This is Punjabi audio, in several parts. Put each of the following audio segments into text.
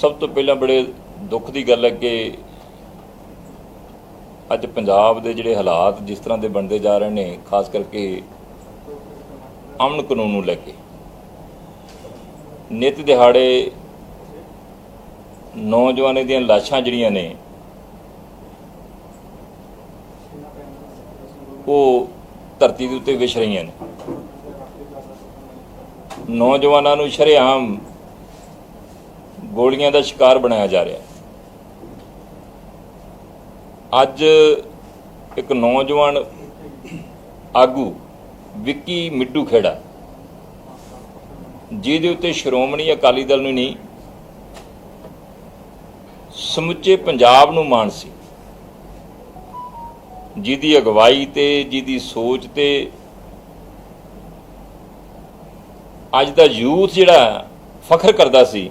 ਸਭ ਤੋਂ ਪਹਿਲਾਂ ਬੜੇ ਦੁੱਖ ਦੀ ਗੱਲ ਹੈ ਕਿ ਅੱਜ ਪੰਜਾਬ ਦੇ ਜਿਹੜੇ ਹਾਲਾਤ ਜਿਸ ਤਰ੍ਹਾਂ ਦੇ ਬਣਦੇ ਜਾ ਰਹੇ ਨੇ, ਖਾਸ ਕਰਕੇ ਅਮਨ ਕਾਨੂੰਨ ਨੂੰ ਲੈ ਕੇ। ਨਿਤ ਦਿਹਾੜੇ ਨੌਜਵਾਨਾਂ ਦੀਆਂ ਲਾਸ਼ਾਂ ਜਿਹੜੀਆਂ ਨੇ, ਉਹ ਧਰਤੀ ਦੇ ਉੱਤੇ ਵਿਛ ਰਹੀਆਂ ਨੇ। ਨੌਜਵਾਨਾਂ ਨੂੰ ਸ਼ਰੇਆਮ ਗੋਲੀਆਂ ਦਾ ਸ਼ਿਕਾਰ ਬਣਾਇਆ ਜਾ ਰਿਹਾ ਅੱਜ ਇੱਕ ਨੌਜਵਾਨ ਆਗੂ ਵਿੱਕੀ ਮਿੱਡੂ ਖੇੜਾ, ਜਿਹਦੇ ਉੱਤੇ ਸ਼੍ਰੋਮਣੀ ਅਕਾਲੀ ਦਲ ਨੂੰ ਨਹੀਂ, ਸਮੁੱਚੇ ਪੰਜਾਬ ਨੂੰ ਮਾਣ ਸੀ। ਜਿਹਦੀ ਅਗਵਾਈ ਤੇ, ਜਿਹਦੀ ਸੋਚ ਤੇ ਅੱਜ ਦਾ ਯੂਥ ਜਿਹੜਾ ਫਖਰ ਕਰਦਾ ਸੀ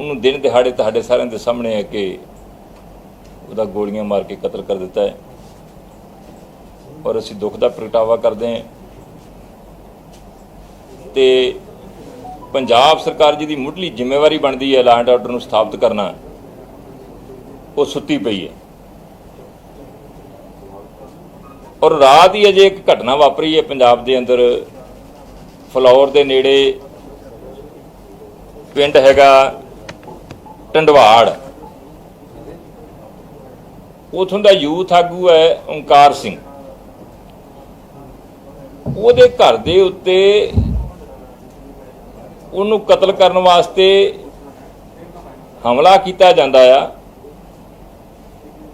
ਉਹਨੂੰ ਦਿਨ ਦਿਹਾੜੇ ਤੁਹਾਡੇ ਸਾਰਿਆਂ ਦੇ ਸਾਹਮਣੇ ਆ ਕੇ ਉਹਦਾ ਗੋਲੀਆਂ ਮਾਰ ਕੇ ਕਤਲ ਕਰ ਦਿੱਤਾ ਹੈ। ਔਰ ਅਸੀਂ ਦੁੱਖ ਦਾ ਪ੍ਰਗਟਾਵਾ ਕਰਦੇ ਹਾਂ। ਤੇ ਪੰਜਾਬ ਸਰਕਾਰ ਜਿਹਦੀ ਮੁੱਢਲੀ ਜ਼ਿੰਮੇਵਾਰੀ ਬਣਦੀ ਹੈ ਲਾਅ ਐਂਡ ਆਰਡਰ ਨੂੰ ਸਥਾਪਿਤ ਕਰਨਾ। ਉਹ ਸੁੱਤੀ ਪਈ ਹੈ। ਔਰ ਰਾਤ ਹੀ ਅਜੇ ਇੱਕ ਘਟਨਾ ਵਾਪਰੀ ਹੈ ਪੰਜਾਬ ਦੇ ਅੰਦਰ। ਫਲੌਰ ਦੇ ਨੇੜੇ ਪਿੰਡ ਹੈਗਾ ਟੰਡਵਾੜ। ਉਥੋਂ ਦਾ ਯੂਥ ਆਗੂ ਹੈ ਓੰਕਾਰ ਸਿੰਘ। ਉਹਦੇ ਘਰ ਦੇ ਉੱਤੇ ਉਹਨੂੰ ਕਤਲ ਕਰਨ ਵਾਸਤੇ ਹਮਲਾ ਕੀਤਾ ਜਾਂਦਾ ਆ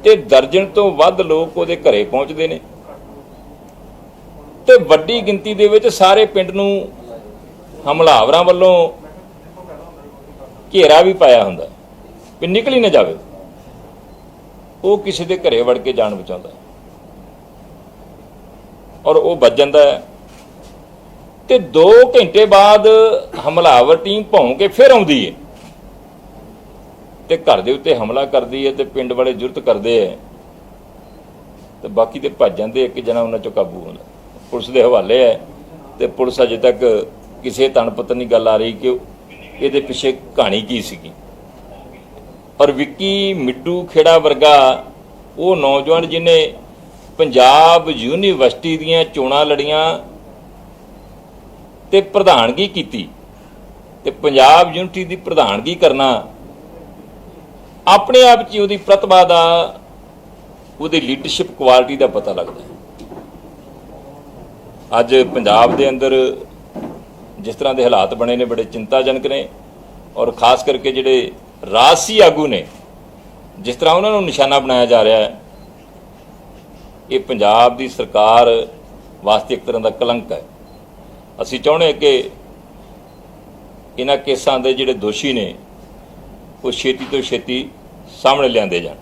ਤੇ ਦਰਜਨ ਤੋਂ ਵੱਧ ਲੋਕ ਉਹਦੇ ਘਰੇ ਪਹੁੰਚਦੇ ਨੇ। ਤੇ ਵੱਡੀ ਗਿਣਤੀ ਦੇ ਵਿੱਚ ਸਾਰੇ ਪਿੰਡ ਨੂੰ ਹਮਲਾਵਰਾਂ ਵੱਲੋਂ ਘੇਰਾ ਵੀ ਪਾਇਆ ਹੁੰਦਾ। ਵੀ ਨਿਕਲ ਹੀ ਨਾ ਜਾਵੇ। ਉਹ ਕਿਸੇ ਦੇ ਘਰੇ ਵੜ ਕੇ ਜਾਨ ਬਚਾਉਂਦਾ ਔਰ ਉਹ ਬਚ ਜਾਂਦਾ ਹੈ। ਤੇ 2 ਘੰਟੇ ਬਾਅਦ ਹਮਲਾਵਰ ਟੀਮ ਭੌਂ ਕੇ ਫਿਰ ਆਉਂਦੀ ਹੈ। ਤੇ ਘਰ ਦੇ ਉੱਤੇ ਹਮਲਾ ਕਰਦੀ ਹੈ ਤੇ ਪਿੰਡ ਵਾਲੇ ਜੁਰਤ ਕਰਦੇ ਹੈ। ਤੇ ਬਾਕੀ ਤੇ ਭੱਜ ਜਾਂਦੇ ਇੱਕ ਜਣਾ ਉਹਨਾਂ ਚੋਂ ਕਾਬੂ ਹੁੰਦਾ ਪੁਲਿਸ ਦੇ ਹਵਾਲੇ ਹੈ ਤੇ ਪੁਲਿਸ ਅਜੇ ਤੱਕ ਕਿਸੇ ਤਣਪਤ ਨਹੀਂ ਗੱਲ ਆ ਰਹੀ ਕਿ ਇਹਦੇ ਪਿੱਛੇ ਕਹਾਣੀ ਕੀ ਸੀਗੀ? ਔਰ ਵਿੱਕੀ ਮਿੱਡੂ ਖੇੜਾ ਵਰਗਾ ਉਹ ਨੌਜਵਾਨ ਜਿਹਨੇ ਪੰਜਾਬ ਯੂਨੀਵਰਸਿਟੀ ਦੀਆਂ ਚੋਣਾਂ ਲੜੀਆਂ ਤੇ ਪ੍ਰਧਾਨਗੀ ਕੀਤੀ ਤੇ ਪੰਜਾਬ ਯੂਨੀਵਰਸਿਟੀ ਦੀ ਪ੍ਰਧਾਨਗੀ ਕਰਨਾ, ਆਪਣੇ ਆਪ 'ਚ ਉਹਦੀ ਪ੍ਰਤਿਭਾ ਦਾ, ਉਹਦੀ ਲੀਡਰਸ਼ਿਪ ਕੁਆਲਿਟੀ ਦਾ ਪਤਾ ਲੱਗਦਾ ਹੈ। ਅੱਜ ਪੰਜਾਬ ਦੇ ਅੰਦਰ ਜਿਸ ਤਰ੍ਹਾਂ ਦੇ ਹਾਲਾਤ ਬਣੇ ਨੇ, ਬੜੇ ਚਿੰਤਾਜਨਕ ਨੇ ਔਰ ਖਾਸ ਕਰਕੇ ਜਿਹੜੇ ਰਾਜਸੀ ਆਗੂ ਨੇ, ਜਿਸ ਤਰ੍ਹਾਂ ਉਹਨਾਂ ਨੂੰ ਨਿਸ਼ਾਨਾ ਬਣਾਇਆ ਜਾ ਰਿਹਾ ਹੈ, ਇਹ ਪੰਜਾਬ ਦੀ ਸਰਕਾਰ ਵਾਸਤੇ ਇੱਕ ਤਰ੍ਹਾਂ ਦਾ ਕਲੰਕ ਹੈ। ਅਸੀਂ ਚਾਹੁੰਦੇ ਹਾਂ ਕਿ ਇਹਨਾਂ ਕੇਸਾਂ ਦੇ ਜਿਹੜੇ ਦੋਸ਼ੀ ਨੇ, ਉਹ ਛੇਤੀ ਤੋਂ ਛੇਤੀ ਸਾਹਮਣੇ ਲਿਆਂਦੇ ਜਾਣ।